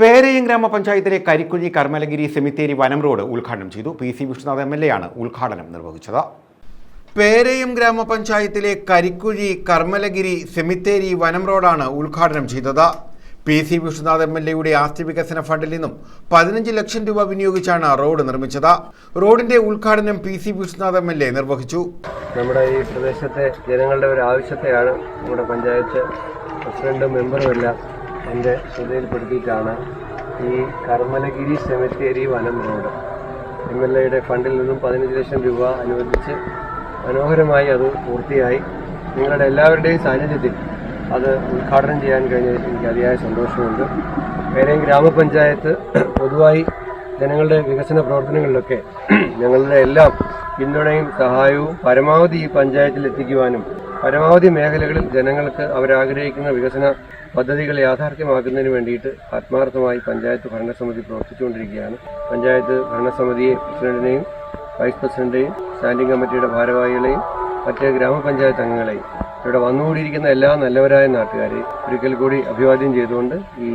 പേരയം ഗ്രാമപഞ്ചായത്തിലെ കരിക്കുഴി കർമ്മലഗിരി സെമിത്തേരി വനം റോഡ് ഉദ്ഘാടനം ചെയ്തു P C Vishnunath M L A ആണ് ഉദ്ഘാടനം നിർവഹിച്ചത്. പേരയം ഗ്രാമപഞ്ചായത്തിലെ കരിക്കുഴി കർമ്മലഗിരി സെമിത്തേരി വനം റോഡാണ് ഉദ്ഘാടനം ചെയ്തത്. P C Vishnunath M L എയുടെ ആസ്തി വികസന ഫണ്ടിൽ നിന്നും പതിനഞ്ച് ലക്ഷം രൂപ വിനിയോഗിച്ചാണ് റോഡ് നിർമ്മിച്ചത്. റോഡിന്റെ ഉദ്ഘാടനം P C Vishnunath M L A നിർവഹിച്ചു. നമ്മുടെ ഈ പ്രദേശത്തെ ജനങ്ങളുടെ ഒരു ആവശ്യത്തെയാണ് നമ്മുടെ പഞ്ചായത്ത് പ്രസിഡന്റും മെമ്പറും എല്ലാം എന്റെ ശ്രദ്ധയിൽപ്പെടുത്തിയിട്ടാണ് ഈ കർമ്മലഗിരി സെമിത്തേരി വനം റോഡ്. എം എൽ എയുടെ ഫണ്ടിൽ നിന്നും പതിനഞ്ച് ലക്ഷം രൂപ അനുവദിച്ച് മനോഹരമായി അത് പൂർത്തിയായി. നിങ്ങളുടെ എല്ലാവരുടെയും സാന്നിധ്യത്തിൽ അത് ഉദ്ഘാടനം ചെയ്യാൻ കഴിഞ്ഞതിൽ എനിക്ക് അതിയായ സന്തോഷമുണ്ട്. പേരയും ഗ്രാമപഞ്ചായത്ത് പൊതുവായി ജനങ്ങളുടെ വികസന പ്രവർത്തനങ്ങളിലൊക്കെ ഞങ്ങളുടെ എല്ലാം പിന്തുണയും സഹായവും പരമാവധി ഈ പഞ്ചായത്തിൽ എത്തിക്കുവാനും പരമാവധി മേഖലകളിൽ ജനങ്ങൾക്ക് അവരാഗ്രഹിക്കുന്ന വികസന പദ്ധതികൾ യാഥാർത്ഥ്യമാക്കുന്നതിന് വേണ്ടിയിട്ട് ആത്മാർത്ഥമായി പഞ്ചായത്ത് ഭരണസമിതി പ്രവർത്തിച്ചുകൊണ്ടിരിക്കുകയാണ്. പഞ്ചായത്ത് ഭരണസമിതിയെ പ്രസിഡന്റിനെയും വൈസ് പ്രസിഡന്റിനെയും സ്റ്റാൻഡിംഗ് കമ്മിറ്റിയുടെ ഭാരവാഹികളെയും മറ്റ് ഗ്രാമപഞ്ചായത്ത് അംഗങ്ങളെയും ഇവിടെ വന്നുകൂടിയിരിക്കുന്ന എല്ലാ നല്ലവരായ നാട്ടുകാരെയും ഒരിക്കൽ കൂടി അഭിവാദ്യം ചെയ്തുകൊണ്ട് ഈ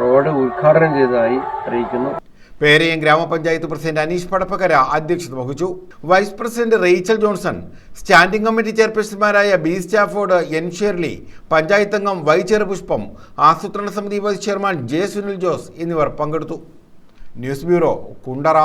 റോഡ് ഉദ്ഘാടനം ചെയ്തതായി അറിയിക്കുന്നു. പേരയം ഗ്രാമപഞ്ചായത്ത് പ്രസിഡന്റ് അനീഷ് പടപ്പക്കര അധ്യക്ഷത വഹിച്ചു. Vice president Rachel Johnson standing committee ചെയർപേഴ്സൺമാരായ B Stafford N Shirley panchayat അംഗം വൈ ചെറുപുഷ്പം ആസൂത്രണ സമിതി vice chairman J Sunil Jose എന്നിവർ പങ്കെടുത്തു. News bureau Kundara.